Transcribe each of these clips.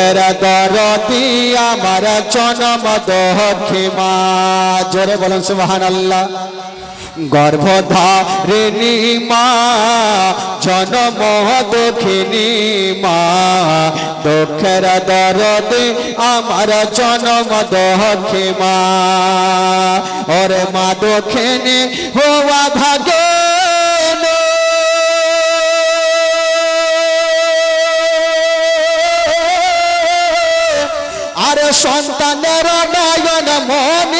দুঃখের দরদি আমার জনম দক্ষি মা জোরে বলুন সুবাহান আল্লাহ গর্ভধারিণী মা, জনম দক্ষিণী মা। দুঃখের দরদি আমার জনম দক্ষি মা ওরে মা, দক্ষিণী হওয়া ভাগে আরে সন্তানের নয়ন মনি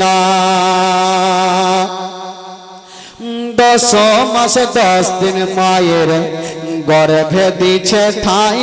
না দশ মাস দশ দিন মায়ের গর্ভে দিছে ঠাই।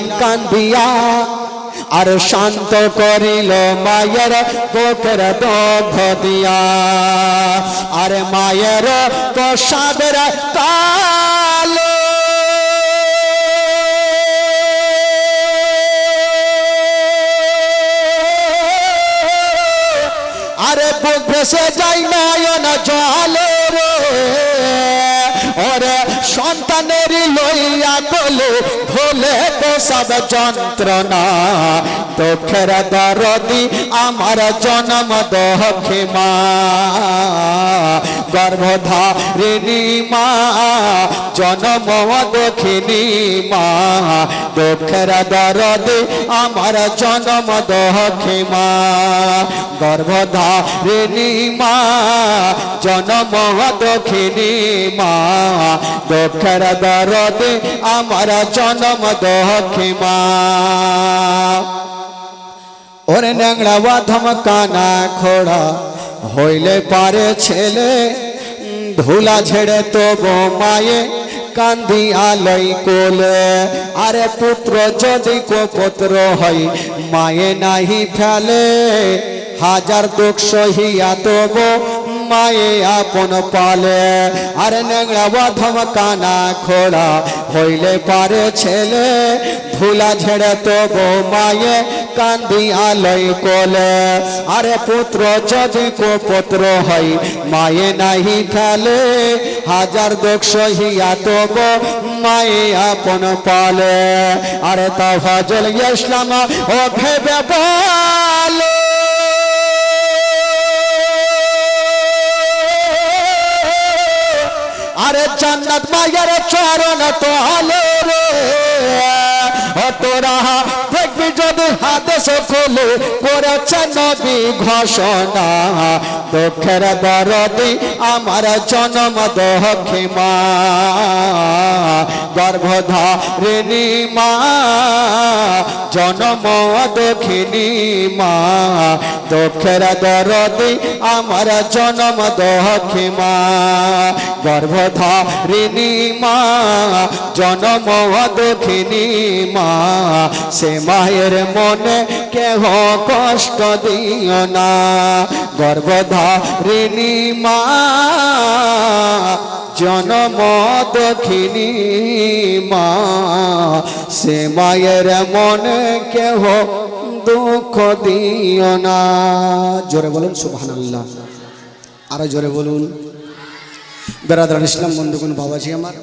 কান্দিয়া আর শান্ত করিল মায়ের বুকের দগ্ধ দিয়া। আর মায়ের প্রসাদের কালো আরে বুক ভেসে যাই নয়ন জলে। লইয়া কোলে ভোলে প্রসাদ যন্ত্রণা দুঃখের দরদি আমার জনম দক্ষে মা গর্ভধারিণী মা জনম দক্ষিণী মা দুঃখের দরদি আমার জনম দক্ষে মা গর্ভধারিণী মা জনম দক্ষিণী মা দুঃখের দরদে আমার জনম দক্ষি মা। ওরে ন্যাংড়া বাধম কানা খোড়া হইলে পারে ছেলে উম, ধুলা ঝেড়ে তবু মায়ে কান্দি আলাই কোলে। আরে পুত্র, যদি কো পুত্র হয় মায়ে নাহি ফেলে। হাজার দুঃখ সহিয়া তবু মায়ে আপন পালে। আর নেংড়া বাধম কানা খোড়া হইলে পারে ছেলে। ধুলা ঝেড়ে তবু মায়ে কান্দি আলয় কোলে। আরে পুত্র, যদি কো পুত্র হয় মায়ে নাহি ফেলে। হাজার দুঃখ সহিয়া তবু মায়ে আপন পালে। আরে তা ফজল ইসলাম, ও ভেবে বলে। আরে জান্নাত মায়ের চরণ তলে রে। ও তোরা দেখবি যদি হাতে সকলে করেছে ঘোষণা দুঃখের দরদি আমার জনম দক্ষি মা গর্ভধারিণী মা, জনম দক্ষিণী মা। দুঃখের দরদি আমার জনম দক্ষি মা। গর্ভধারিণী মা, জনম দক্ষিণী মা। সে মায়ের মনে কেহ কষ্ট দিও না। গর্ভধারিণী মা জনম দেখিনি মা, সে মায়ের মনে কেহ দুঃখ দিও না। জোরে বলুন, সুবহানাল্লাহ। আরও জোরে বলুন। বেড়াদার ইসলাম বন্ধুগুন বাবাজি আমার।